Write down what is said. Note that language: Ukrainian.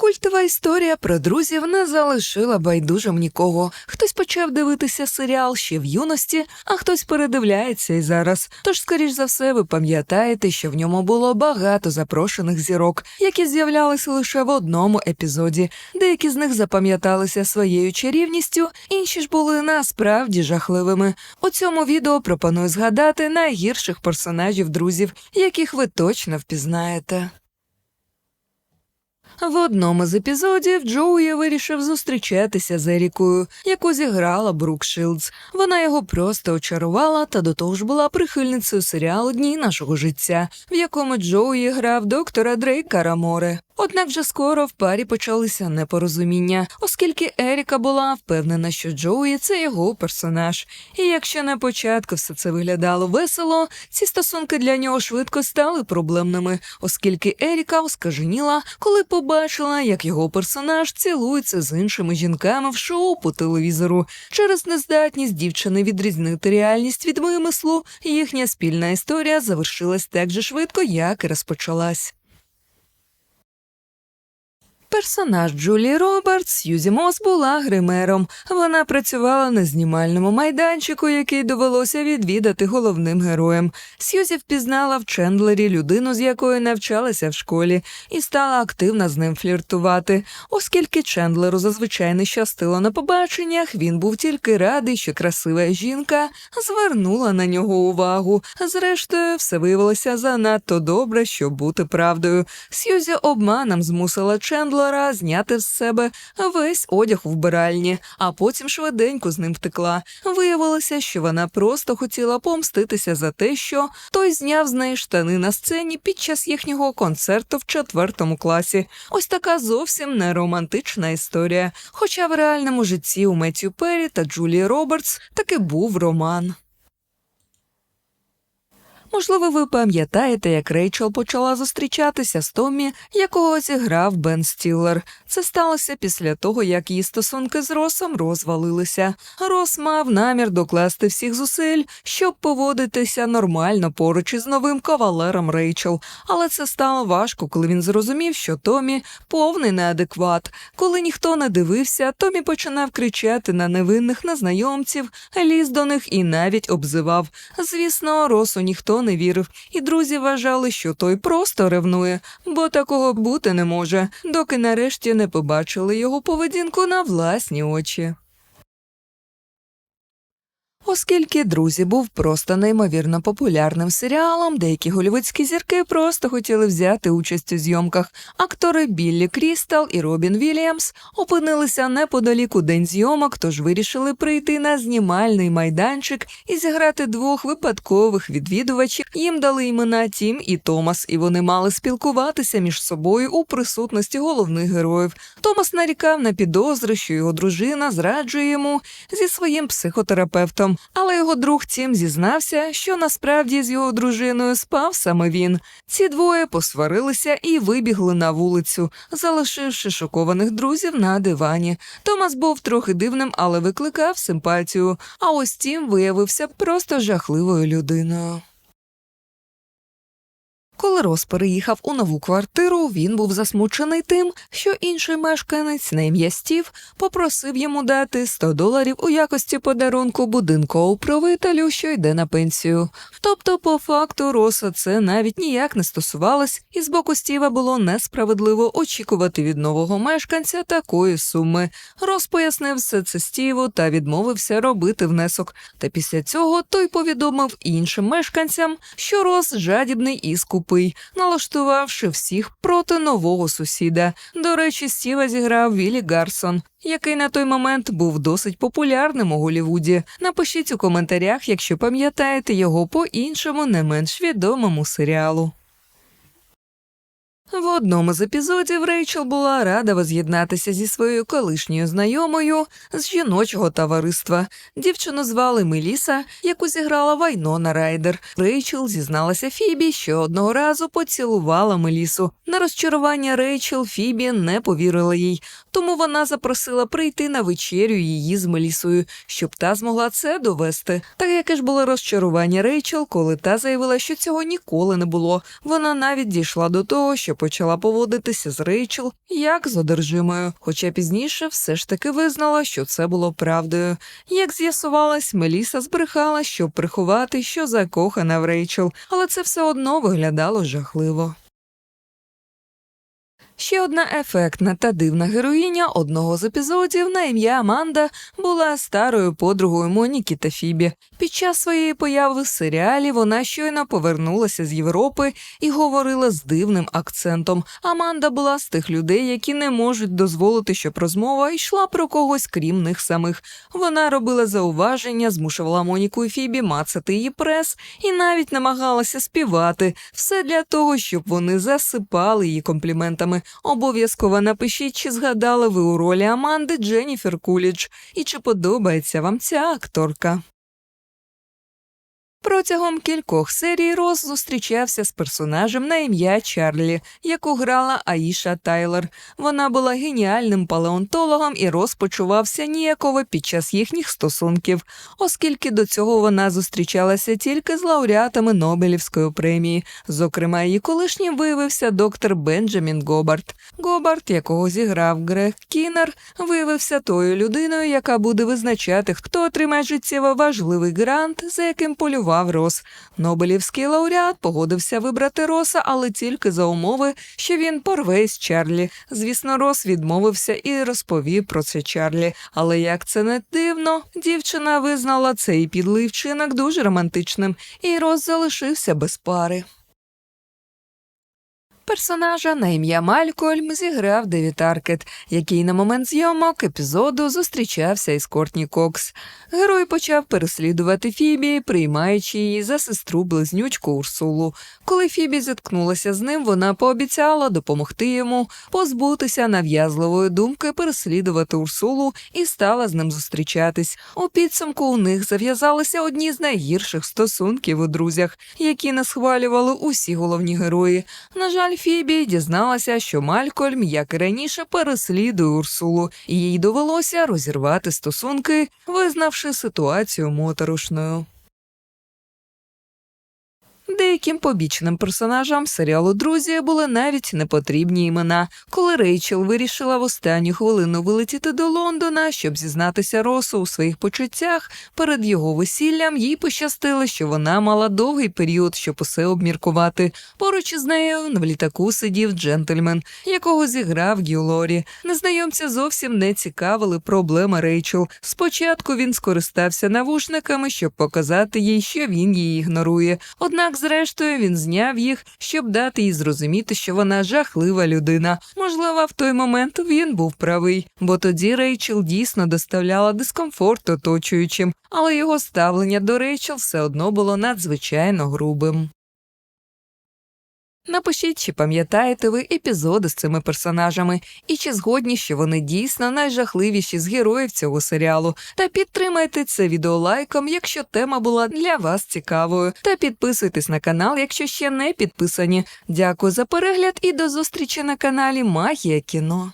Культова історія про друзів не залишила байдужим нікого. Хтось почав дивитися серіал ще в юності, а хтось передивляється і зараз. Тож, скоріш за все, ви пам'ятаєте, що в ньому було багато запрошених зірок, які з'являлися лише в одному епізоді. Деякі з них запам'яталися своєю чарівністю, інші ж були насправді жахливими. У цьому відео пропоную згадати найгірших персонажів друзів, яких ви точно впізнаєте. В одному з епізодів Джоуї вирішив зустрічатися з Ерікою, яку зіграла Брук Шилдс. Вона його просто очарувала та до того ж була прихильницею серіалу Дні нашого життя, в якому Джоуї грав доктора Дрейка Раморе. Однак вже скоро в парі почалися непорозуміння, оскільки Еріка була впевнена, що Джоуї це його персонаж. І якщо на початку все це виглядало весело, ці стосунки для нього швидко стали проблемними, оскільки Еріка оскаженіла, коли побачила, як його персонаж цілується з іншими жінками в шоу по телевізору. Через нездатність дівчини відрізнити реальність від вимислу, їхня спільна історія завершилась так же швидко, як і розпочалась. Персонаж Джулі Робертс Сьюзі Мос була гримером. Вона працювала на знімальному майданчику, який довелося відвідати головним героєм. Сьюзі впізнала в Чендлері людину, з якою навчалася в школі, і стала активно з ним фліртувати. Оскільки Чендлеру зазвичай не щастило на побаченнях, він був тільки радий, що красива жінка звернула на нього увагу. Зрештою, все виявилося занадто добре, щоб бути правдою. Сьюзі обманом змусила Чендлера зняти з себе весь одяг у вбиральні, а потім швиденько з ним втекла. Виявилося, що вона просто хотіла помститися за те, що той зняв з неї штани на сцені під час їхнього концерту в четвертому класі. Ось така зовсім не романтична історія. Хоча в реальному житті у Меттю Перрі та Джулії Робертс таки був роман. Можливо, ви пам'ятаєте, як Рейчел почала зустрічатися з Томмі, якого зіграв Бен Стіллер. Це сталося після того, як її стосунки з Росом розвалилися. Рос мав намір докласти всіх зусиль, щоб поводитися нормально поруч із новим кавалером Рейчел. Але це стало важко, коли він зрозумів, що Томі повний неадекват. Коли ніхто не дивився, Томі починав кричати на невинних незнайомців, ліз до них і навіть обзивав. Звісно, Росу ніхто не вірив, і друзі вважали, що той просто ревнує, бо такого бути не може, доки нарешті не побачили його поведінку на власні очі. Оскільки друзі був просто неймовірно популярним серіалом, деякі голівудські зірки просто хотіли взяти участь у зйомках. Актори Біллі Крістал і Робін Вільямс опинилися неподалік у день зйомок, тож вирішили прийти на знімальний майданчик і зіграти двох випадкових відвідувачів. Їм дали імена Тім і Томас, і вони мали спілкуватися між собою у присутності головних героїв. Томас нарікав на підозри, що його дружина зраджує йому зі своїм психотерапевтом. Але його друг Тім зізнався, що насправді з його дружиною спав саме він. Ці двоє посварилися і вибігли на вулицю, залишивши шокованих друзів на дивані. Томас був трохи дивним, але викликав симпатію. А ось Тім виявився просто жахливою людиною. Коли Рос переїхав у нову квартиру, він був засмучений тим, що інший мешканець на ім'я Стів попросив йому дати 100 доларів у якості подарунку будинку управителю, що йде на пенсію. Тобто, по факту, Роса це навіть ніяк не стосувалось, і з боку Стіва було несправедливо очікувати від нового мешканця такої суми. Рос пояснив все це Стіву та відмовився робити внесок. Та після цього той повідомив іншим мешканцям, що Рос жадібний і скупий, налаштувавши всіх проти нового сусіда. До речі, Стіва зіграв Віллі Гарсон, який на той момент був досить популярним у Голівуді. Напишіть у коментарях, якщо пам'ятаєте його по іншому не менш відомому серіалу. В одному з епізодів Рейчел була рада воз'єднатися зі своєю колишньою знайомою з жіночого товариства. Дівчину звали Меліса, яку зіграла Вайнона Райдер. Рейчел зізналася Фібі, що одного разу поцілувала Мелісу. На розчарування Рейчел Фібі не повірила їй, тому вона запросила прийти на вечерю її з Мелісою, щоб та змогла це довести. Та яке ж було розчарування Рейчел, коли та заявила, що цього ніколи не було. Вона навіть дійшла до того, щоб почала поводитися з Рейчел як з одержимою, хоча пізніше все ж таки визнала, що це було правдою. Як з'ясувалось, Меліса збрехала, щоб приховати, що закохана в Рейчел, але це все одно виглядало жахливо. Ще одна ефектна та дивна героїня одного з епізодів на ім'я Аманда була старою подругою Моніки та Фібі. Під час своєї появи в серіалі вона щойно повернулася з Європи і говорила з дивним акцентом. Аманда була з тих людей, які не можуть дозволити, щоб розмова йшла про когось крім них самих. Вона робила зауваження, змушувала Моніку і Фібі мацати її прес і навіть намагалася співати. Все для того, щоб вони засипали її компліментами. Обов'язково напишіть, чи згадали ви у ролі Аманди Дженніфер Кулідж і чи подобається вам ця акторка. Протягом кількох серій Рос зустрічався з персонажем на ім'я Чарлі, яку грала Аїша Тайлер. Вона була геніальним палеонтологом і Рос почувався ніяково під час їхніх стосунків, оскільки до цього вона зустрічалася тільки з лауреатами Нобелівської премії. Зокрема, її колишнім виявився доктор Бенджамін Гобарт. Гобарт, якого зіграв Грег Кінер, виявився тою людиною, яка буде визначати, хто отримає життєво важливий грант, за яким полював Рос. Нобелівський лауреат погодився вибрати Роса, але тільки за умови, що він порве з Чарлі. Звісно, Рос відмовився і розповів про це Чарлі. Але як це не дивно, дівчина визнала цей підлий вчинок дуже романтичним, і Рос залишився без пари. Персонажа на ім'я Малькольм зіграв Девід Аркет, який на момент зйомок епізоду зустрічався із Кортні Кокс. Герой почав переслідувати Фібі, приймаючи її за сестру близнючку Урсулу. Коли Фібі зіткнулася з ним, вона пообіцяла допомогти йому позбутися нав'язливої думки переслідувати Урсулу і стала з ним зустрічатись. У підсумку у них зав'язалися одні з найгірших стосунків у друзях, які не схвалювали усі головні герої. На жаль, Фібі дізналася, що Малькольм, як і раніше, переслідує Урсулу, і їй довелося розірвати стосунки, визнавши ситуацію моторошною. Деяким побічним персонажам серіалу Друзі були навіть непотрібні імена. Коли Рейчел вирішила в останню хвилину вилетіти до Лондона, щоб зізнатися Росу у своїх почуттях, перед його весіллям їй пощастило, що вона мала довгий період, щоб усе обміркувати. Поруч із нею в літаку сидів джентльмен, якого зіграв Гью Лорі. Незнайомця зовсім не цікавили проблеми Рейчел. Спочатку він скористався навушниками, щоб показати їй, що він її ігнорує. Однак, зрештою, він зняв їх, щоб дати їй зрозуміти, що вона жахлива людина. Можливо, в той момент він був правий, бо тоді Рейчел дійсно доставляла дискомфорт оточуючим, але його ставлення до Рейчел все одно було надзвичайно грубим. Напишіть, чи пам'ятаєте ви епізоди з цими персонажами, і чи згодні, що вони дійсно найжахливіші з героїв цього серіалу. Та підтримайте це відео лайком, якщо тема була для вас цікавою. Та підписуйтесь на канал, якщо ще не підписані. Дякую за перегляд і до зустрічі на каналі Магія кіно.